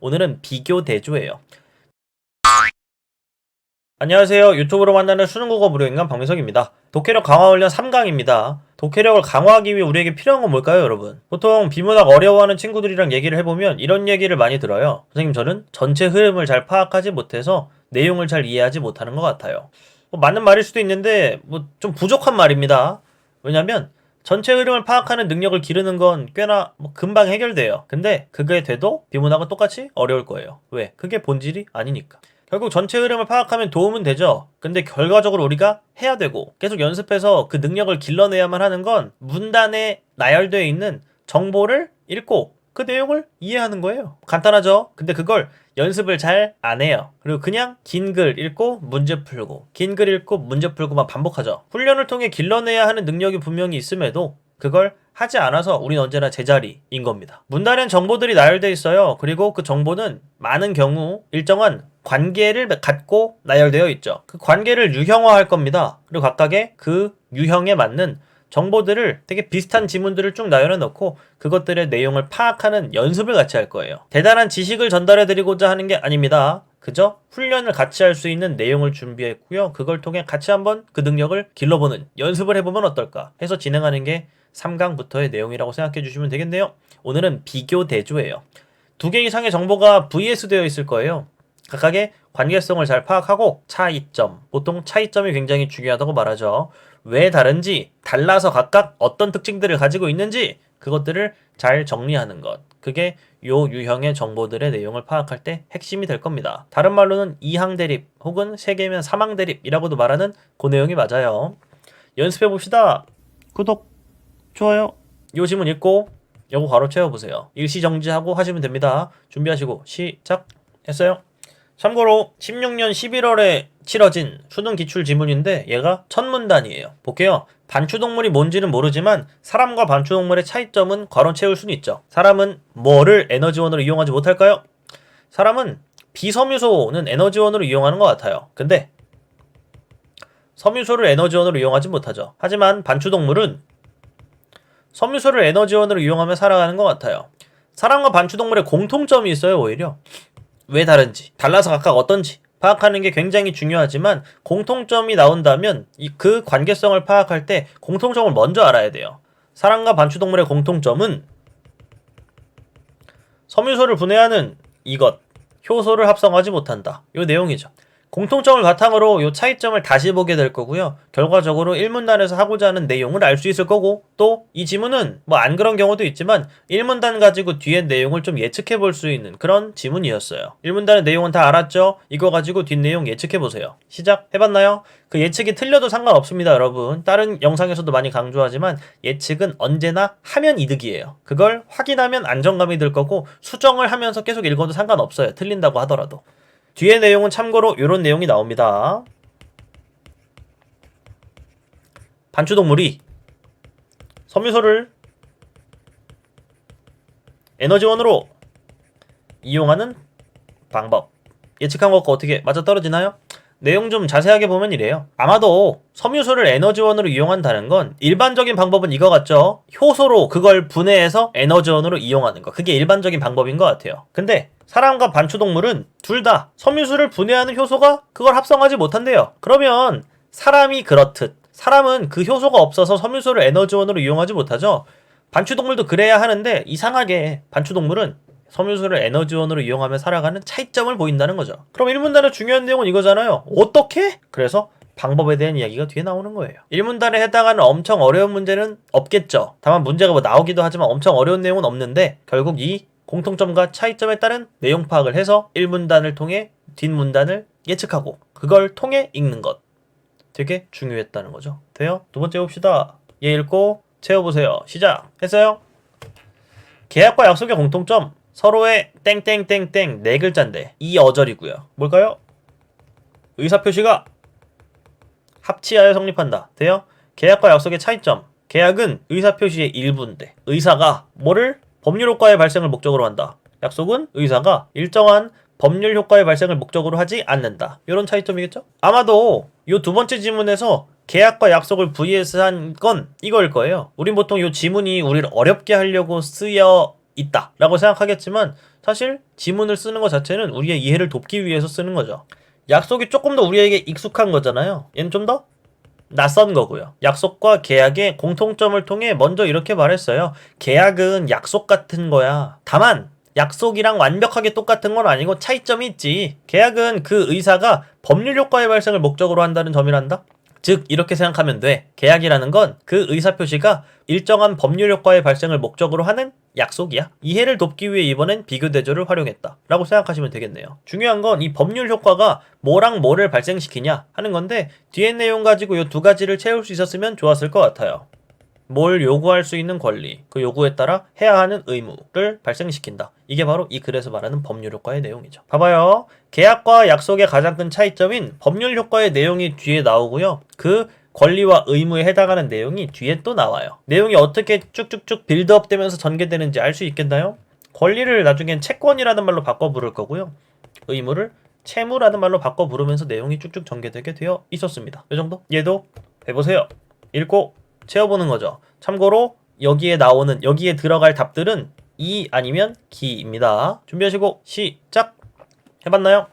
오늘은 비교 대조예요. 안녕하세요. 유튜브로 만나는 수능국어 무료인간 박민석입니다. 독해력 강화 훈련 3강입니다. 독해력을 강화하기 위해 우리에게 필요한 건 뭘까요, 여러분? 보통 비문학 어려워하는 친구들이랑 얘기를 해보면 이런 얘기를 많이 들어요. 선생님, 저는 전체 흐름을 잘 파악하지 못해서 내용을 잘 이해하지 못하는 것 같아요. 뭐 맞는 말일 수도 있는데 뭐 좀 부족한 말입니다. 왜냐면 전체 흐름을 파악하는 능력을 기르는 건 꽤나 뭐 금방 해결돼요. 근데 그게 돼도 비문학은 똑같이 어려울 거예요. 왜? 그게 본질이 아니니까. 결국 전체 흐름을 파악하면 도움은 되죠. 근데 결과적으로 우리가 해야 되고 계속 연습해서 그 능력을 길러내야만 하는 건 문단에 나열되어 있는 정보를 읽고 그 내용을 이해하는 거예요. 간단하죠? 근데 그걸 연습을 잘 안 해요. 그리고 그냥 긴 글 읽고 문제 풀고, 긴 글 읽고 문제 풀고만 반복하죠. 훈련을 통해 길러내야 하는 능력이 분명히 있음에도 그걸 하지 않아서 우린 언제나 제자리인 겁니다. 문단엔 정보들이 나열돼 있어요. 그리고 그 정보는 많은 경우 일정한 관계를 갖고 나열되어 있죠. 그 관계를 유형화할 겁니다. 그리고 각각의 그 유형에 맞는 정보들을 되게 비슷한 지문들을 쭉 나열해 놓고 그것들의 내용을 파악하는 연습을 같이 할 거예요. 대단한 지식을 전달해 드리고자 하는 게 아닙니다. 그저 훈련을 같이 할 수 있는 내용을 준비했고요. 그걸 통해 같이 한번 그 능력을 길러보는 연습을 해보면 어떨까 해서 진행하는 게 3강부터의 내용이라고 생각해 주시면 되겠네요. 오늘은 비교 대조예요. 두 개 이상의 정보가 VS 되어 있을 거예요. 각각의 관계성을 잘 파악하고 차이점, 보통 차이점이 굉장히 중요하다고 말하죠. 왜 다른지, 달라서 각각 어떤 특징들을 가지고 있는지 그것들을 잘 정리하는 것. 그게 요 유형의 정보들의 내용을 파악할 때 핵심이 될 겁니다. 다른 말로는 2항 대립 혹은 3개면 3항 대립이라고도 말하는 그 내용이 맞아요. 연습해 봅시다. 구독, 좋아요. 요 지문 읽고 요거 바로 채워보세요. 일시 정지하고 하시면 됩니다. 준비하시고 시작 했어요. 참고로 16년 11월에 치러진 수능 기출 지문인데 얘가 첫 문단이에요. 볼게요. 반추동물이 뭔지는 모르지만 사람과 반추동물의 차이점은 괄호 채울 수는 있죠. 사람은 뭐를 에너지원으로 이용하지 못할까요? 사람은 비섬유소는 에너지원으로 이용하는 것 같아요. 근데 섬유소를 에너지원으로 이용하지 못하죠. 하지만 반추동물은 섬유소를 에너지원으로 이용하며 살아가는 것 같아요. 사람과 반추동물의 공통점이 있어요, 오히려. 왜 다른지, 달라서 각각 어떤지 파악하는 게 굉장히 중요하지만 공통점이 나온다면 이 그 관계성을 파악할 때 공통점을 먼저 알아야 돼요. 사람과 반추동물의 공통점은 섬유소를 분해하는 이것, 효소를 합성하지 못한다. 요 내용이죠. 공통점을 바탕으로 요 차이점을 다시 보게 될 거고요. 결과적으로 1문단에서 하고자 하는 내용을 알 수 있을 거고 또 이 지문은 뭐 안 그런 경우도 있지만 1문단 가지고 뒤에 내용을 좀 예측해 볼 수 있는 그런 지문이었어요. 1문단의 내용은 다 알았죠? 이거 가지고 뒷내용 예측해 보세요. 시작 해봤나요? 그 예측이 틀려도 상관없습니다, 여러분. 다른 영상에서도 많이 강조하지만 예측은 언제나 하면 이득이에요. 그걸 확인하면 안정감이 들 거고 수정을 하면서 계속 읽어도 상관없어요. 틀린다고 하더라도. 뒤에 내용은 참고로 이런 내용이 나옵니다. 반추동물이 섬유소를 에너지원으로 이용하는 방법. 예측한 것과 어떻게 맞아떨어지나요? 내용 좀 자세하게 보면 이래요. 아마도 섬유소를 에너지원으로 이용한다는 건 일반적인 방법은 이거 같죠? 효소로 그걸 분해해서 에너지원으로 이용하는 거. 그게 일반적인 방법인 것 같아요. 근데 사람과 반추동물은 둘 다 섬유수를 분해하는 효소가 그걸 합성하지 못한대요. 그러면 사람이 그렇듯 사람은 그 효소가 없어서 섬유수를 에너지원으로 이용하지 못하죠. 반추동물도 그래야 하는데 이상하게 반추동물은 섬유수를 에너지원으로 이용하며 살아가는 차이점을 보인다는 거죠. 그럼 1문단의 중요한 내용은 이거잖아요. 어떻게? 그래서 방법에 대한 이야기가 뒤에 나오는 거예요. 1문단에 해당하는 엄청 어려운 문제는 없겠죠. 다만 문제가 뭐 나오기도 하지만 엄청 어려운 내용은 없는데 결국 이 공통점과 차이점에 따른 내용 파악을 해서 1문단을 통해 뒷문단을 예측하고 그걸 통해 읽는 것. 되게 중요했다는 거죠. 돼요? 두 번째 봅시다. 얘 읽고 채워보세요. 시작. 했어요? 계약과 약속의 공통점. 서로의 땡땡땡땡 네 글자인데 이 어절이고요. 뭘까요? 의사표시가 합치하여 성립한다. 돼요? 계약과 약속의 차이점. 계약은 의사표시의 일부인데 의사가 뭐를 법률 효과의 발생을 목적으로 한다. 약속은 의사가 일정한 법률 효과의 발생을 목적으로 하지 않는다. 이런 차이점이겠죠? 아마도 이 두 번째 지문에서 계약과 약속을 vs 한 건 이거일 거예요. 우린 보통 이 지문이 우리를 어렵게 하려고 쓰여 있다 라고 생각하겠지만 사실 지문을 쓰는 것 자체는 우리의 이해를 돕기 위해서 쓰는 거죠. 약속이 조금 더 우리에게 익숙한 거잖아요. 얘는 좀 더 낯선 거고요. 약속과 계약의 공통점을 통해 먼저 이렇게 말했어요. 계약은 약속 같은 거야. 다만 약속이랑 완벽하게 똑같은 건 아니고 차이점이 있지. 계약은 그 의사가 법률 효과의 발생을 목적으로 한다는 점이란다. 즉 이렇게 생각하면 돼. 계약이라는 건 그 의사 표시가 일정한 법률 효과의 발생을 목적으로 하는 약속이야. 이해를 돕기 위해 이번엔 비교 대조를 활용했다. 라고 생각하시면 되겠네요. 중요한 건 이 법률 효과가 뭐랑 뭐를 발생시키냐 하는 건데 뒤에 내용 가지고 이 두 가지를 채울 수 있었으면 좋았을 것 같아요. 뭘 요구할 수 있는 권리, 그 요구에 따라 해야 하는 의무를 발생시킨다. 이게 바로 이 글에서 말하는 법률 효과의 내용이죠. 봐봐요. 계약과 약속의 가장 큰 차이점인 법률 효과의 내용이 뒤에 나오고요. 그 권리와 의무에 해당하는 내용이 뒤에 또 나와요. 내용이 어떻게 쭉쭉쭉 빌드업 되면서 전개되는지 알 수 있겠나요? 권리를 나중엔 채권이라는 말로 바꿔 부를 거고요. 의무를 채무라는 말로 바꿔 부르면서 내용이 쭉쭉 전개되게 되어 있었습니다. 이 정도? 얘도 해보세요. 읽고 채워보는 거죠. 참고로 여기에 나오는 여기에 들어갈 답들은 이 아니면 기입니다. 준비하시고 시작. 해봤나요?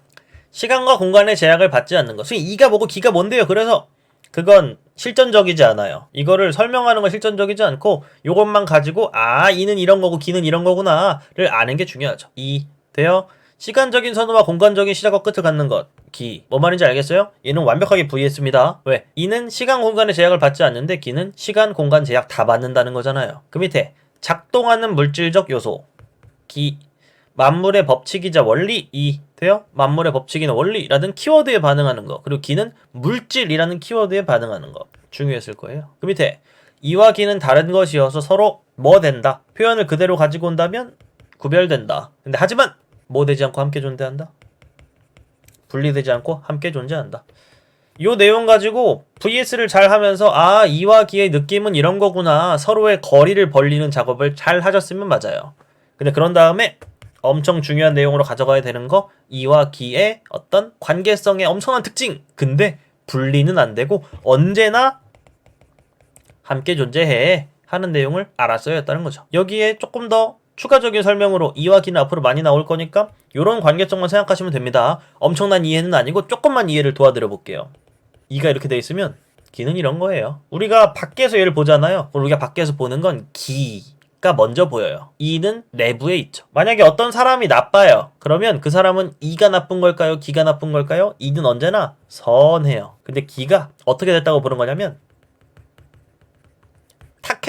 시간과 공간의 제약을 받지 않는 것.所以이가 뭐고 기가 뭔데요? 그래서 그건 실전적이지 않아요. 이거를 설명하는 건 실전적이지 않고 이것만 가지고 아 이는 이런 거고 기는 이런 거구나를 아는 게 중요하죠. 이 돼요? 시간적인 선호와 공간적인 시작과 끝을 갖는 것. 기. 뭐 말인지 알겠어요? 얘는 완벽하게 V했습니다. 왜? 이는 시간 공간의 제약을 받지 않는데 기는 시간 공간 제약 다 받는다는 거잖아요. 그 밑에 작동하는 물질적 요소. 기. 만물의 법칙이자 원리 이 돼요? 만물의 법칙이나 원리라는 키워드에 반응하는 거 그리고 기는 물질이라는 키워드에 반응하는 거 중요했을 거예요 그 밑에 이와 기는 다른 것이어서 서로 뭐 된다 표현을 그대로 가지고 온다면 구별된다 근데 하지만 뭐 되지 않고 함께 존재한다 분리되지 않고 함께 존재한다. 요 내용 가지고 VS를 잘 하면서 아 이와 기의 느낌은 이런 거구나. 서로의 거리를 벌리는 작업을 잘 하셨으면 맞아요. 근데 그런 다음에 엄청 중요한 내용으로 가져가야 되는 거 이와 기의 어떤 관계성의 엄청난 특징. 근데 분리는 안 되고 언제나 함께 존재해 하는 내용을 알았어야 했다는 거죠. 여기에 조금 더 추가적인 설명으로 이와 기는 앞으로 많이 나올 거니까 이런 관계성만 생각하시면 됩니다 엄청난 이해는 아니고 조금만 이해를 도와드려 볼게요 이가 이렇게 돼 있으면 기는 이런 거예요 우리가 밖에서 얘를 보잖아요 우리가 밖에서 보는 건 기, 가 먼저 보여요. 이는 내부에 있죠. 만약에 어떤 사람이 나빠요. 그러면 그 사람은 이가 나쁜 걸까요? 기가 나쁜 걸까요? 이는 언제나 선해요. 근데 기가 어떻게 됐다고 보는 거냐면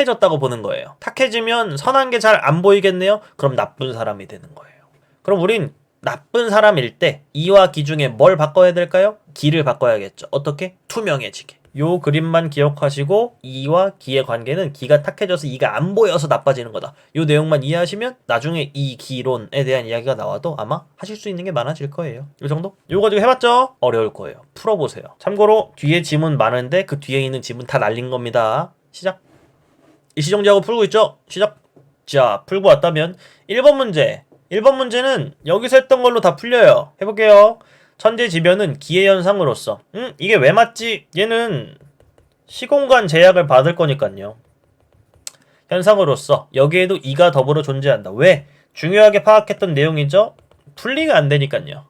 탁해졌다고 보는 거예요. 탁해지면 선한 게 잘 안 보이겠네요. 그럼 나쁜 사람이 되는 거예요. 그럼 우린 나쁜 사람일 때 이와 기 중에 뭘 바꿔야 될까요? 기를 바꿔야겠죠. 어떻게? 투명해지게. 요 그림만 기억하시고 이와 기의 관계는 기가 탁해져서 이가 안 보여서 나빠지는 거다. 요 내용만 이해하시면 나중에 이 기론에 대한 이야기가 나와도 아마 하실 수 있는 게 많아질 거예요. 요 정도? 요거 가지고 해봤죠? 어려울 거예요. 풀어보세요. 참고로 뒤에 지문 많은데 그 뒤에 있는 지문 다 날린 겁니다. 시작. 일시정지하고 풀고 있죠? 시작. 자, 풀고 왔다면 1번 문제. 1번 문제는 여기서 했던 걸로 다 풀려요. 해볼게요. 천재지변은 기회현상으로서 음 이게 왜 맞지? 얘는 시공간 제약을 받을 거니까요. 현상으로서 여기에도 이가 더불어 존재한다. 왜? 중요하게 파악했던 내용이죠. 분리가 안 되니까요.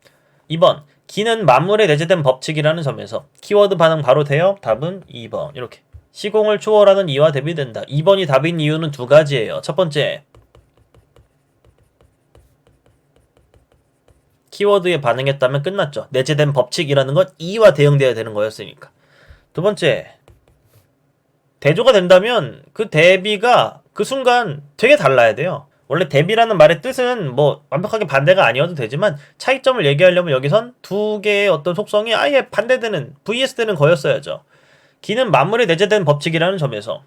2번 기는 만물에 내재된 법칙이라는 점에서 키워드 반응 바로 돼요. 답은 2번 이렇게 시공을 초월하는 이와 대비된다. 2번이 답인 이유는 두 가지예요. 첫 번째 키워드에 반응했다면 끝났죠. 내재된 법칙이라는 건 이와 대응돼야 되는 거였으니까. 두 번째, 대조가 된다면 그 대비가 그 순간 되게 달라야 돼요. 원래 대비라는 말의 뜻은 뭐 완벽하게 반대가 아니어도 되지만 차이점을 얘기하려면 여기선 두 개의 어떤 속성이 아예 반대되는 VS 되는 거였어야죠. 기는 만물에 내재된 법칙이라는 점에서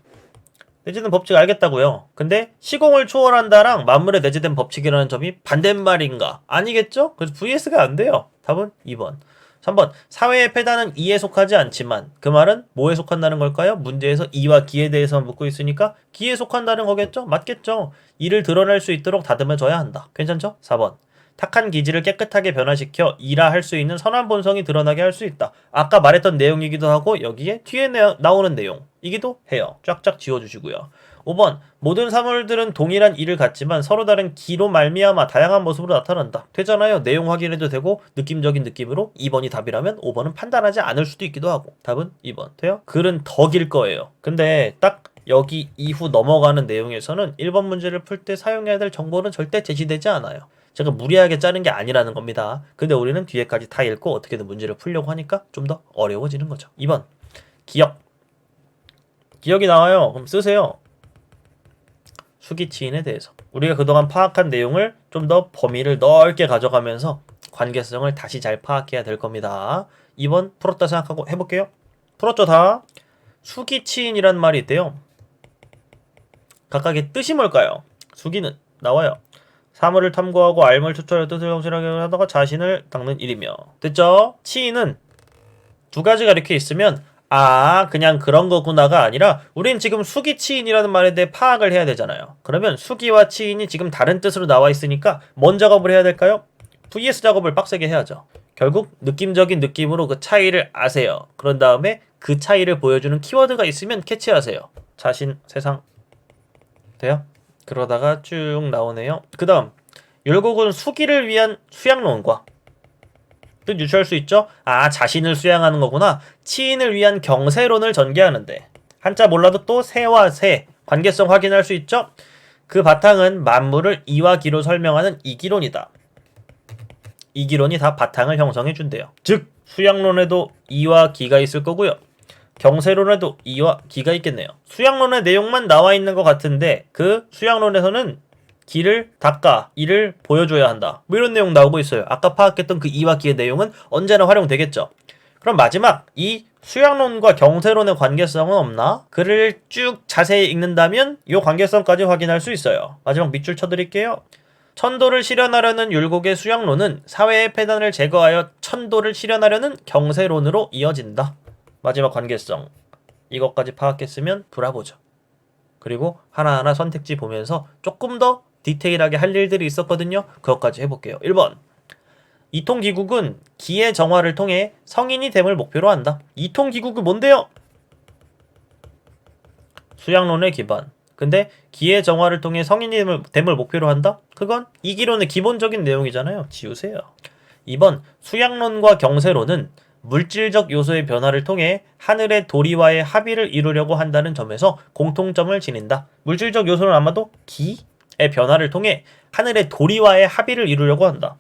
내재된 법칙 알겠다고요. 근데 시공을 초월한다랑 만물에 내재된 법칙이라는 점이 반대말인가? 아니겠죠? 그래서 VS가 안 돼요. 답은 2번. 3번. 사회의 패단은 이에 속하지 않지만 그 말은 뭐에 속한다는 걸까요? 문제에서 이와 기에 대해서만 묻고 있으니까 기에 속한다는 거겠죠? 맞겠죠? 이를 드러낼 수 있도록 다듬어줘야 한다. 괜찮죠? 4번. 탁한 기질을 깨끗하게 변화시켜 이라 할수 있는 선한 본성이 드러나게 할 수 있다. 아까 말했던 내용이기도 하고 여기에 뒤에 내- 나오는 내용 이기도 해요. 쫙쫙 지워주시고요. 5번 모든 사물들은 동일한 일을 갖지만 서로 다른 기로 말미암아 다양한 모습으로 나타난다. 되잖아요. 내용 확인해도 되고 느낌적인 느낌으로 2번이 답이라면 5번은 판단하지 않을 수도 있기도 하고 답은 2번. 돼요? 글은 더 길 거예요. 근데 딱 여기 이후 넘어가는 내용에서는 1번 문제를 풀 때 사용해야 될 정보는 절대 제시되지 않아요. 제가 무리하게 짜는 게 아니라는 겁니다. 근데 우리는 뒤에까지 다 읽고 어떻게든 문제를 풀려고 하니까 좀 더 어려워지는 거죠. 2번 기억 기억이 나와요. 그럼 쓰세요. 수기치인에 대해서 우리가 그동안 파악한 내용을 좀 더 범위를 넓게 가져가면서 관계성을 다시 잘 파악해야 될 겁니다. 2번 풀었다 생각하고 해볼게요. 풀었죠 다? 수기치인이란 말이 있대요. 각각의 뜻이 뭘까요? 수기는 나와요. 사물을 탐구하고 알물 추출할 뜻을 성실하게 하다가 자신을 닦는 일이며 됐죠? 치인은 두 가지가 이렇게 있으면 아 그냥 그런 거구나가 아니라 우린 지금 수기 치인이라는 말에 대해 파악을 해야 되잖아요. 그러면 수기와 치인이 지금 다른 뜻으로 나와 있으니까 뭔 작업을 해야 될까요? VS 작업을 빡세게 해야죠. 결국 느낌적인 느낌으로 그 차이를 아세요. 그런 다음에 그 차이를 보여주는 키워드가 있으면 캐치하세요. 자신, 세상. 돼요? 그러다가 쭉 나오네요. 그 다음, 율곡은 수기를 위한 수양론과 뜻 유추할 수 있죠? 아, 자신을 수양하는 거구나. 치인을 위한 경세론을 전개하는데. 한자 몰라도 또 세와 세, 관계성 확인할 수 있죠? 그 바탕은 만물을 이와 기로 설명하는 이기론이다. 이기론이 다 바탕을 형성해 준대요. 즉, 수양론에도 이와 기가 있을 거고요. 경세론에도 이와 기가 있겠네요. 수양론의 내용만 나와 있는 것 같은데 그 수양론에서는 기를 닦아 이를 보여줘야 한다. 뭐 이런 내용 나오고 있어요. 아까 파악했던 그 이와 기의 내용은 언제나 활용되겠죠. 그럼 마지막 이 수양론과 경세론의 관계성은 없나? 글을 쭉 자세히 읽는다면 이 관계성까지 확인할 수 있어요. 마지막 밑줄 쳐드릴게요. 천도를 실현하려는 율곡의 수양론은 사회의 폐단을 제거하여 천도를 실현하려는 경세론으로 이어진다. 마지막 관계성. 이것까지 파악했으면 돌아보죠. 그리고 하나하나 선택지 보면서 조금 더 디테일하게 할 일들이 있었거든요. 그것까지 해볼게요. 1번. 이통기국은 기의 정화를 통해 성인이 됨을 목표로 한다. 이통기국은 뭔데요? 수양론의 기반. 근데 기의 정화를 통해 성인이 됨을, 목표로 한다? 그건 이기론의 기본적인 내용이잖아요. 지우세요. 2번. 수양론과 경세론은 물질적 요소의 변화를 통해 하늘의 도리와의 합의를 이루려고 한다는 점에서 공통점을 지닌다. 물질적 요소는 아마도 기의 변화를 통해 하늘의 도리와의 합의를 이루려고 한다.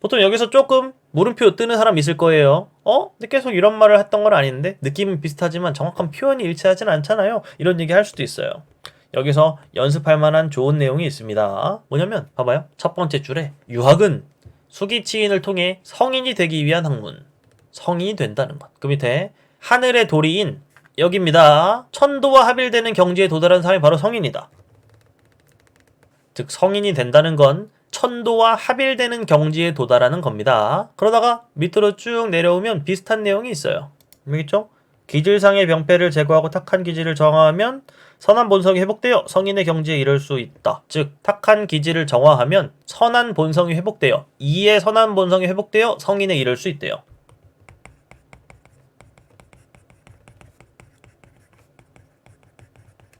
보통 여기서 조금 물음표 뜨는 사람 있을 거예요. 어? 근데 계속 이런 말을 했던 건 아닌데 느낌은 비슷하지만 정확한 표현이 일치하진 않잖아요. 이런 얘기 할 수도 있어요. 여기서 연습할 만한 좋은 내용이 있습니다. 뭐냐면 봐봐요. 첫 번째 줄에 유학은 수기치인을 통해 성인이 되기 위한 학문. 성인이 된다는 것. 그 밑에 하늘의 도리인 여기입니다. 천도와 합일되는 경지에 도달한 사람이 바로 성인이다. 즉 성인이 된다는 건 천도와 합일되는 경지에 도달하는 겁니다. 그러다가 밑으로 쭉 내려오면 비슷한 내용이 있어요. 알겠죠? 기질상의 병폐를 제거하고 탁한 기질을 정화하면 선한 본성이 회복되어 성인의 경지에 이를 수 있다. 즉 탁한 기질을 정화하면 선한 본성이 회복되어 이의 선한 본성이 회복되어 성인에 이를 수 있대요.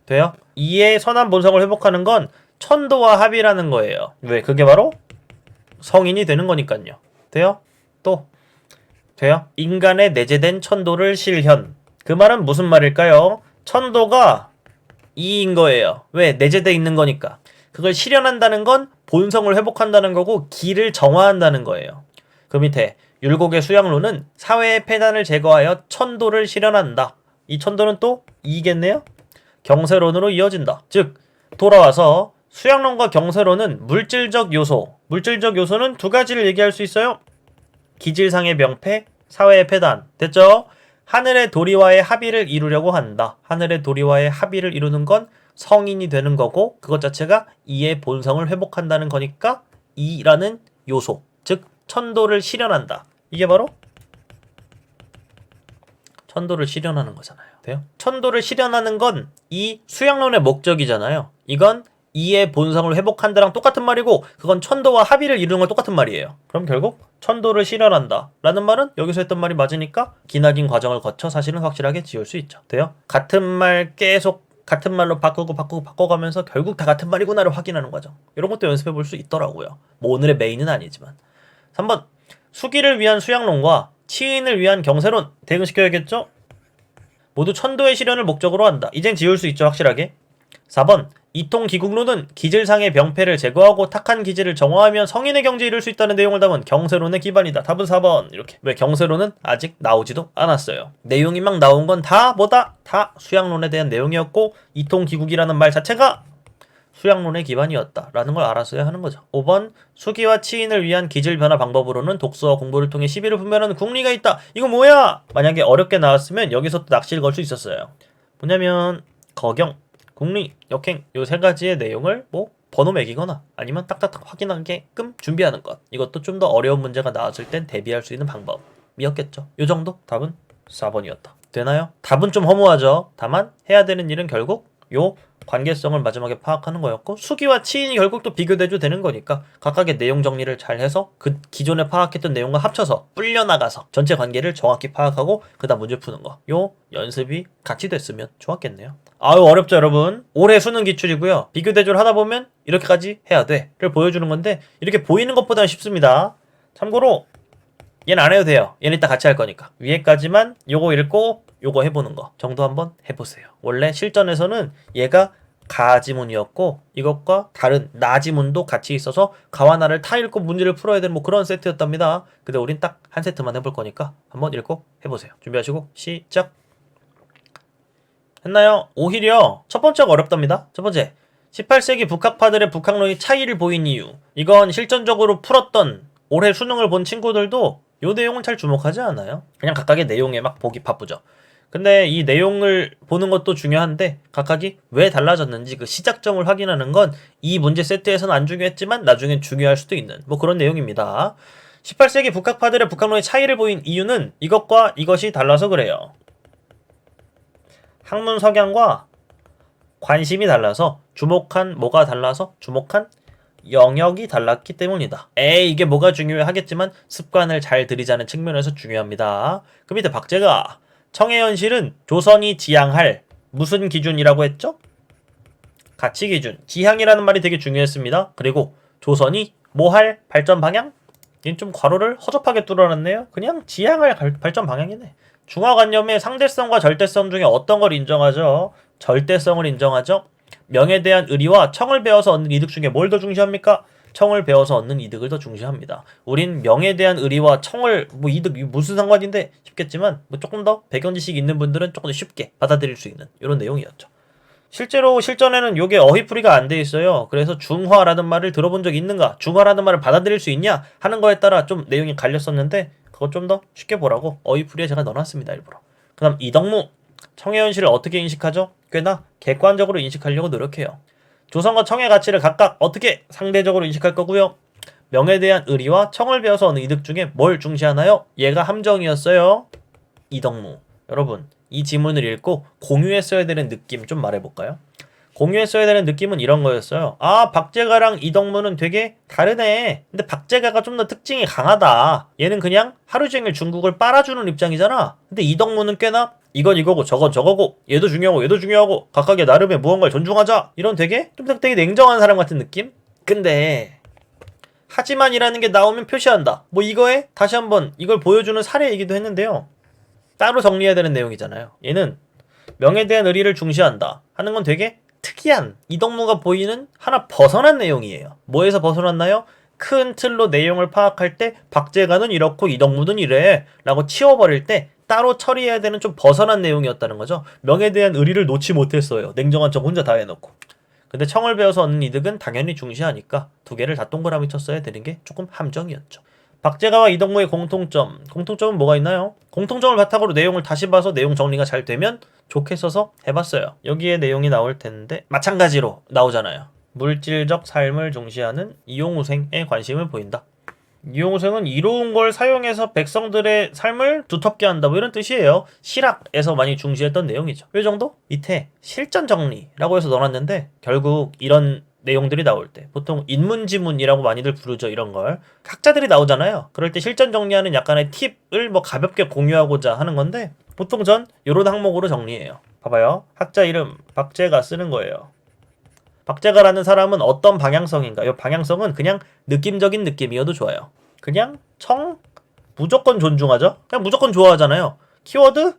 돼요? 이의 선한 본성을 회복하는 건 천도와 합이라는 거예요. 왜? 그게 바로 성인이 되는 거니까요. 돼요? 또 돼요? 인간의 내재된 천도를 실현. 그 말은 무슨 말일까요? 천도가 이인 거예요. 왜? 내재돼 있는 거니까. 그걸 실현한다는 건 본성을 회복한다는 거고 기를 정화한다는 거예요. 그 밑에 율곡의 수양론은 사회의 폐단을 제거하여 천도를 실현한다. 이 천도는 또 이겠네요? 경세론으로 이어진다. 즉 돌아와서 수양론과 경세론은 물질적 요소, 물질적 요소는 두 가지를 얘기할 수 있어요. 기질상의 명패, 사회의 폐단. 됐죠? 하늘의 도리와의 합의를 이루려고 한다. 하늘의 도리와의 합의를 이루는 건 성인이 되는 거고 그것 자체가 이의 본성을 회복한다는 거니까 이라는 요소, 즉 천도를 실현한다. 이게 바로 천도를 실현하는 거잖아요. 돼요? 천도를 실현하는 건 이 수양론의 목적이잖아요. 이건 이의 본성을 회복한다랑 똑같은 말이고 그건 천도와 합의를 이루는 건 똑같은 말이에요. 그럼 결국 천도를 실현한다 라는 말은 여기서 했던 말이 맞으니까 기나긴 과정을 거쳐 사실은 확실하게 지울 수 있죠. 돼요? 같은 말 계속 같은 말로 바꾸고 바꾸고 바꿔가면서 결국 다 같은 말이구나를 확인하는 과정. 이런 것도 연습해 볼 수 있더라고요. 뭐 오늘의 메인은 아니지만. 3번 수기를 위한 수양론과 치인을 위한 경세론 대응시켜야겠죠? 모두 천도의 실현을 목적으로 한다. 이젠 지울 수 있죠, 확실하게. 4번 이통 기국론은 기질상의 병폐를 제거하고 탁한 기질을 정화하면 성인의 경지에 이를 수 있다는 내용을 담은 경세론의 기반이다. 답은 4번. 이렇게. 왜 경세론은 아직 나오지도 않았어요. 내용이 막 나온 건 다 뭐다? 다 수양론에 대한 내용이었고 이통 기국이라는 말 자체가 수양론의 기반이었다라는 걸 알았어야 하는 거죠. 5번 수기와 치인을 위한 기질 변화 방법으로는 독서와 공부를 통해 시비를 분별하는 국리가 있다. 이거 뭐야? 만약에 어렵게 나왔으면 여기서 또 낚시를 걸 수 있었어요. 뭐냐면 거경, 국리, 역행 요 세 가지의 내용을 뭐 번호 매기거나 아니면 딱딱딱 확인하게끔 준비하는 것. 이것도 좀 더 어려운 문제가 나왔을 땐 대비할 수 있는 방법이었겠죠. 요 정도 답은 4번이었다. 되나요? 답은 좀 허무하죠. 다만 해야 되는 일은 결국 요 관계성을 마지막에 파악하는 거였고 수기와 치인이 결국 또 비교대조 되는 거니까 각각의 내용 정리를 잘 해서 그 기존에 파악했던 내용과 합쳐서 불려 나가서 전체 관계를 정확히 파악하고 그다음 문제 푸는 거. 요 연습이 같이 됐으면 좋았겠네요. 아유 어렵죠 여러분. 올해 수능 기출이고요. 비교대조를 하다 보면 이렇게까지 해야 돼를 보여주는 건데 이렇게 보이는 것보다는 쉽습니다. 참고로 얘는 안 해도 돼요. 얘는 이따 같이 할 거니까. 위에까지만 요거 읽고 요거 해보는 거 정도 한번 해보세요. 원래 실전에서는 얘가 가지문이었고 이것과 다른 나지문도 같이 있어서 가와 나를 타 읽고 문제를 풀어야 되는 뭐 그런 세트였답니다. 근데 우린 딱 한 세트만 해볼 거니까 한번 읽고 해보세요. 준비하시고 시작. 했나요? 오히려 첫 번째가 어렵답니다. 첫 번째. 18세기 북학파들의 북학론이 차이를 보인 이유. 이건 실전적으로 풀었던 올해 수능을 본 친구들도 요 내용을 잘 주목하지 않아요. 그냥 각각의 내용에 막 보기 바쁘죠. 근데 이 내용을 보는 것도 중요한데 각각이 왜 달라졌는지 그 시작점을 확인하는 건 이 문제 세트에서는 안 중요했지만 나중엔 중요할 수도 있는 뭐 그런 내용입니다. 18세기 북학파들의 북학론의 차이를 보인 이유는 이것과 이것이 달라서 그래요. 학문 석양과 관심이 달라서 주목한 뭐가 달라서 주목한 영역이 달랐기 때문이다. 에이 이게 뭐가 중요해 하겠지만 습관을 잘 들이자는 측면에서 중요합니다. 그 밑에 박제가 청해현실은 조선이 지향할 무슨 기준이라고 했죠? 가치 기준. 지향이라는 말이 되게 중요했습니다. 그리고 조선이 뭐 할 발전 방향? 얘는 좀 괄호를 허접하게 뚫어놨네요. 그냥 지향할 갈- 발전 방향이네. 중화관념의 상대성과 절대성 중에 어떤 걸 인정하죠? 절대성을 인정하죠? 명에 대한 의리와 청을 배워서 얻는 이득 중에 뭘 더 중시합니까? 청을 배워서 얻는 이득을 더 중시합니다. 우린 명에 대한 의리와 청을 뭐 이득 이거 무슨 상관인데 싶겠지만 뭐 조금 더 배경 지식 있는 분들은 조금 더 쉽게 받아들일 수 있는 이런 내용이었죠. 실제로 실전에는 요게 어휘풀이가 안 돼 있어요. 그래서 중화라는 말을 들어본 적 있는가? 중화라는 말을 받아들일 수 있냐? 하는 거에 따라 좀 내용이 갈렸었는데 그거 좀더 쉽게 보라고 어휘풀이에 제가 넣어놨습니다 일부러. 그다음 이덕무 청해현실을 어떻게 인식하죠? 꽤나 객관적으로 인식하려고 노력해요. 조선과 청의 가치를 각각 어떻게 상대적으로 인식할 거고요. 명에 대한 의리와 청을 배워서 얻는 이득 중에 뭘 중시하나요? 얘가 함정이었어요. 이덕무. 여러분, 이 지문을 읽고 공유했어야 되는 느낌 좀 말해볼까요? 공유했어야 되는 느낌은 이런 거였어요. 아, 박재가랑 이덕무는 되게 다르네. 근데 박재가가 좀 더 특징이 강하다. 얘는 그냥 하루 종일 중국을 빨아주는 입장이잖아. 근데 이덕무는 꽤나 이건 이거고 저건 저거고 얘도 중요하고 얘도 중요하고 각각의 나름의 무언가를 존중하자. 이런 되게 좀 되게 냉정한 사람 같은 느낌? 근데 하지만이라는 게 나오면 표시한다. 뭐 이거에 다시 한번 이걸 보여주는 사례이기도 했는데요. 따로 정리해야 되는 내용이잖아요. 얘는 명에 대한 의리를 중시한다 하는 건 되게 특이한 이덕무가 보이는 하나 벗어난 내용이에요. 뭐에서 벗어났나요? 큰 틀로 내용을 파악할 때 박재가는 이렇고 이덕무는 이래 라고 치워버릴 때 따로 처리해야 되는 좀 벗어난 내용이었다는 거죠. 명에 대한 의리를 놓지 못했어요. 냉정한 척 혼자 다 해놓고. 근데 청을 배워서 얻는 이득은 당연히 중시하니까 두 개를 다 동그라미 쳤어야 되는 게 조금 함정이었죠. 박재가와 이덕무의 공통점. 공통점은 뭐가 있나요? 공통점을 바탕으로 내용을 다시 봐서 내용 정리가 잘 되면 좋게 써서 해봤어요. 여기에 내용이 나올 텐데 마찬가지로 나오잖아요. 물질적 삶을 중시하는 이용우생에 관심을 보인다. 이용우생은 이로운 걸 사용해서 백성들의 삶을 두텁게 한다 뭐 이런 뜻이에요. 실학에서 많이 중시했던 내용이죠. 이 정도? 밑에 실전 정리라고 해서 넣어놨는데 결국 이런 내용들이 나올 때 보통 인문지문이라고 많이들 부르죠 이런 걸 학자들이 나오잖아요 그럴 때 실전 정리하는 약간의 팁을 뭐 가볍게 공유하고자 하는 건데 보통 전 이런 항목으로 정리해요 봐봐요. 학자 이름 박재가 쓰는 거예요. 박재가라는 사람은 어떤 방향성인가? 이 방향성은 그냥 느낌적인 느낌이어도 좋아요. 그냥 청 무조건 존중하죠. 그냥 무조건 좋아하잖아요. 키워드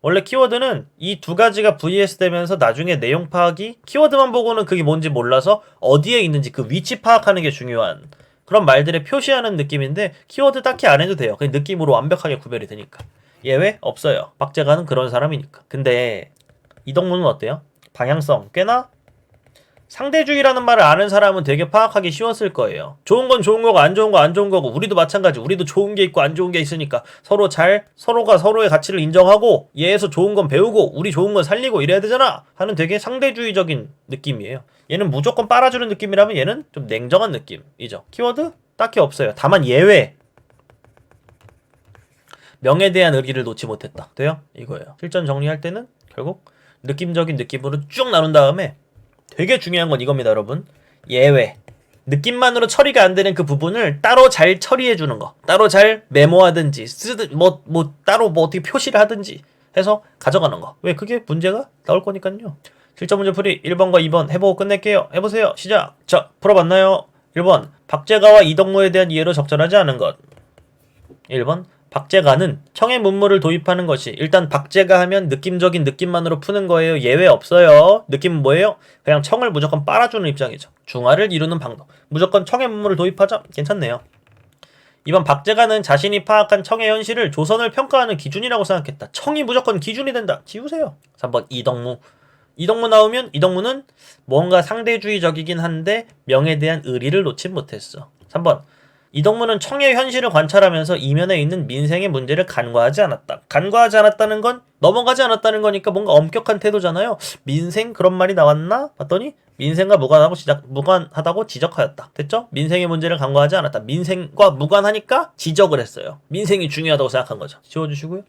원래 키워드는 이 두 가지가 vs 되면서 나중에 내용 파악이 키워드만 보고는 그게 뭔지 몰라서 어디에 있는지 그 위치 파악하는 게 중요한 그런 말들에 표시하는 느낌인데 키워드 딱히 안 해도 돼요. 그냥 느낌으로 완벽하게 구별이 되니까. 예외 없어요. 박재가는 그런 사람이니까. 근데 이동문은 어때요? 방향성 꽤나 상대주의라는 말을 아는 사람은 되게 파악하기 쉬웠을 거예요. 좋은 건 좋은 거고 안 좋은 거 안 좋은 거고 우리도 마찬가지. 우리도 좋은 게 있고 안 좋은 게 있으니까 서로 잘 서로가 서로의 가치를 인정하고 얘에서 좋은 건 배우고 우리 좋은 건 살리고 이래야 되잖아. 하는 되게 상대주의적인 느낌이에요. 얘는 무조건 빨아주는 느낌이라면 얘는 좀 냉정한 느낌이죠. 키워드 딱히 없어요. 다만 예외. 명에 대한 의리를 놓지 못했다. 돼요? 이거예요. 실전 정리할 때는 결국 느낌적인 느낌으로 쭉 나눈 다음에 되게 중요한 건 이겁니다, 여러분. 예외. 느낌만으로 처리가 안 되는 그 부분을 따로 잘 처리해 주는 거. 따로 잘 메모하든지 쓰든 뭐뭐 따로 뭐 어떻게 표시를 하든지 해서 가져가는 거. 왜 그게 문제가 나올 거니까요. 실전 문제 풀이 1번과 2번 해보고 끝낼게요. 해보세요. 시작. 자, 풀어봤나요? 1번. 박재가와 이덕모에 대한 이해로 적절하지 않은 것. 1번. 박재가는 청의 문물을 도입하는 것이 일단 박재가 하면 느낌적인 느낌만으로 푸는 거예요. 예외 없어요. 느낌은 뭐예요? 그냥 청을 무조건 빨아주는 입장이죠. 중화를 이루는 방법. 무조건 청의 문물을 도입하자. 괜찮네요. 이번 박재가는 자신이 파악한 청의 현실을 조선을 평가하는 기준이라고 생각했다. 청이 무조건 기준이 된다. 지우세요. 3번 이덕무. 이덕무 나오면 이덕무는 뭔가 상대주의적이긴 한데 명에 대한 의리를 놓진 못했어. 3번 이덕무는 청의 현실을 관찰하면서 이면에 있는 민생의 문제를 간과하지 않았다. 간과하지 않았다는 건 넘어가지 않았다는 거니까 뭔가 엄격한 태도잖아요. 민생 그런 말이 나왔나? 봤더니 민생과 무관하고 지적, 무관하다고 지적하였다. 됐죠? 민생의 문제를 간과하지 않았다. 민생과 무관하니까 지적을 했어요. 민생이 중요하다고 생각한 거죠. 지워주시고요.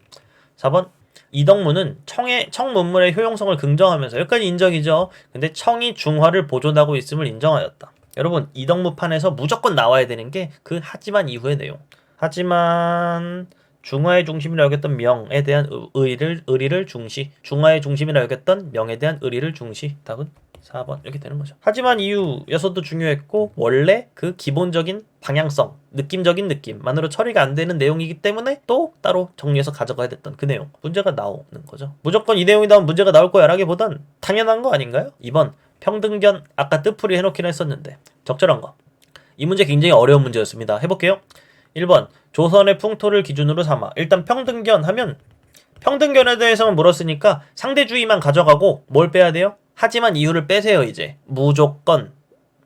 4번 이덕무는 청의 청 문물의 효용성을 긍정하면서 여기까지 인정이죠. 근데 청이 중화를 보존하고 있음을 인정하였다. 여러분 이덕무 판에서 무조건 나와야 되는 게 그 하지만 이후의 내용. 하지만 중화의 중심이라 여겼던 명에 대한 의- 의를 의리를 중시. 중화의 중심이라 여겼던 명에 대한 의리를 중시. 답은 4번 이렇게 되는 거죠. 하지만 이유여서도 중요했고 원래 그 기본적인 방향성, 느낌적인 느낌만으로 처리가 안 되는 내용이기 때문에 또 따로 정리해서 가져가야 됐던 그 내용. 문제가 나오는 거죠. 무조건 이 내용이 나오면 문제가 나올 거야라기보단 당연한 거 아닌가요? 2번 평등견 아까 뜻풀이 해놓기는 했었는데 적절한 거. 이 문제 굉장히 어려운 문제였습니다. 해볼게요. 1번 조선의 풍토를 기준으로 삼아 일단 평등견 하면 평등견에 대해서만 물었으니까 상대주의만 가져가고 뭘 빼야 돼요? 하지만 이유를 빼세요 이제 무조건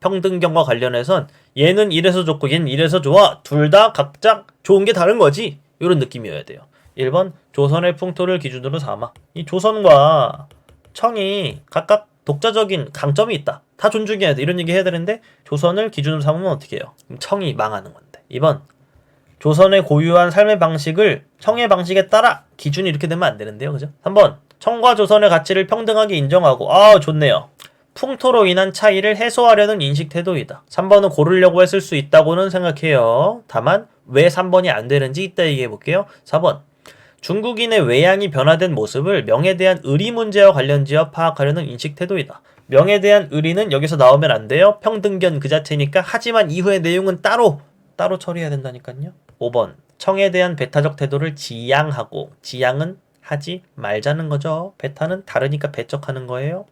평등견과 관련해선 얘는 이래서 좋고 얘는 이래서 좋아 둘 다 각자 좋은 게 다른 거지 이런 느낌이어야 돼요 1번 조선의 풍토를 기준으로 삼아 이 조선과 청이 각각 독자적인 강점이 있다 다 존중해야 돼 이런 얘기 해야 되는데 조선을 기준으로 삼으면 어떻게 해요? 청이 망하는 건데 2번 조선의 고유한 삶의 방식을 청의 방식에 따라 기준이 이렇게 되면 안 되는데요. 그죠? 3번. 청과 조선의 가치를 평등하게 인정하고 아, 좋네요. 풍토로 인한 차이를 해소하려는 인식 태도이다. 3번은 고르려고 했을 수 있다고는 생각해요. 다만 왜 3번이 안 되는지 이따 얘기해 볼게요. 4번. 중국인의 외양이 변화된 모습을 명에 대한 의리 문제와 관련지어 파악하려는 인식 태도이다. 명에 대한 의리는 여기서 나오면 안 돼요. 평등견 그 자체니까 하지만 이후의 내용은 따로 따로 처리해야 된다니까요. 5번. 청에 대한 배타적 태도를 지양하고 지양은 하지 말자는 거죠. 배타는 다르니까 배척하는 거예요.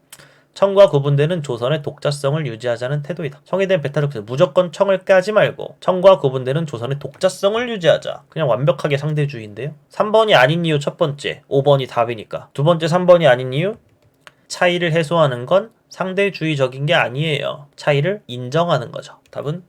청과 구분되는 조선의 독자성을 유지하자는 태도이다. 청에 대한 배타적 무조건 청을 까지 말고 청과 구분되는 조선의 독자성을 유지하자. 그냥 완벽하게 상대주의인데요. 3번이 아닌 이유 첫 번째, 5번이 답이니까. 두 번째 3번이 아닌 이유 차이를 해소하는 건 상대주의적인 게 아니에요. 차이를 인정하는 거죠. 답은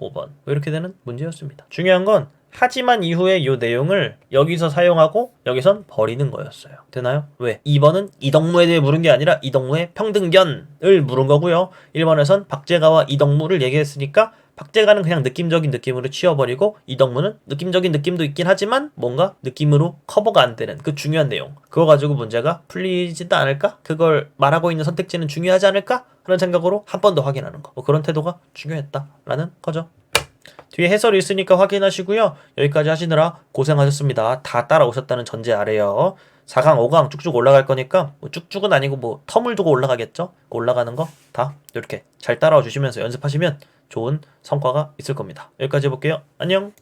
5번. 왜 이렇게 되는 문제였습니다. 중요한 건 하지만 이후에 이 내용을 여기서 사용하고 여기선 버리는 거였어요. 되나요? 왜? 2번은 이덕무에 대해 물은 게 아니라 이덕무의 평등견을 물은 거고요. 1번에선 박재가와 이덕무를 얘기했으니까 박재가는 그냥 느낌적인 느낌으로 치워버리고 이덕무는 느낌적인 느낌도 있긴 하지만 뭔가 느낌으로 커버가 안 되는 그 중요한 내용 그거 가지고 문제가 풀리지도 않을까? 그걸 말하고 있는 선택지는 중요하지 않을까? 하는 생각으로 한 번 더 확인하는 거. 뭐 그런 태도가 중요했다라는 거죠. 뒤에 해설이 있으니까 확인하시고요. 여기까지 하시느라 고생하셨습니다. 다 따라오셨다는 전제 아래요. 4강, 5강 쭉쭉 올라갈 거니까 뭐 쭉쭉은 아니고 뭐 텀을 두고 올라가겠죠? 그 올라가는 거 다 이렇게 잘 따라와 주시면서 연습하시면 좋은 성과가 있을 겁니다. 여기까지 해볼게요. 안녕.